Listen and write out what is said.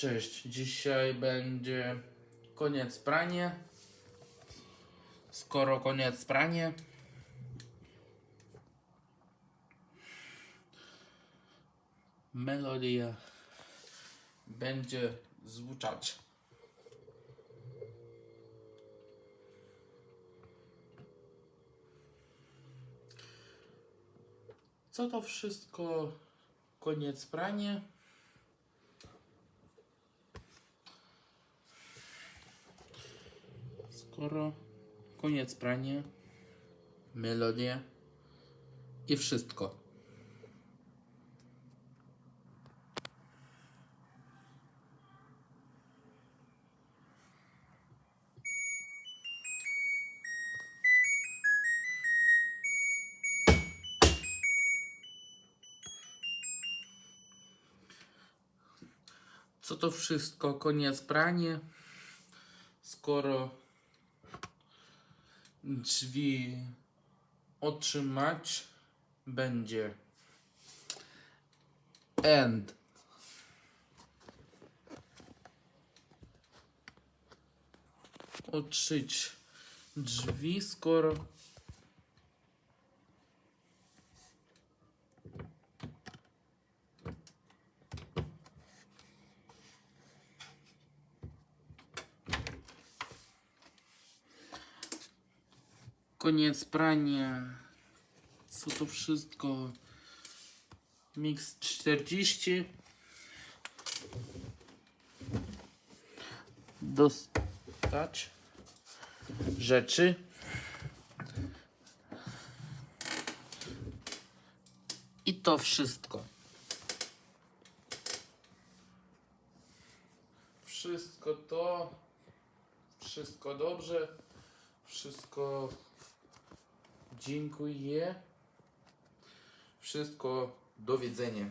Cześć, dzisiaj będzie koniec pranie. Skoro koniec pranie, melodia będzie zvučać. Co to wszystko? Koniec pranie. Skoro koniec pranie, melodie i wszystko. Co to wszystko? Koniec pranie. Skoro drzwi otrzymać będzie end. Otrzyć drzwi, skoro koniec prania. Co to wszystko? Mix 40. Dostać rzeczy. I to wszystko. Wszystko to. Wszystko dobrze. Wszystko dziękuję. Wszystko do widzenia.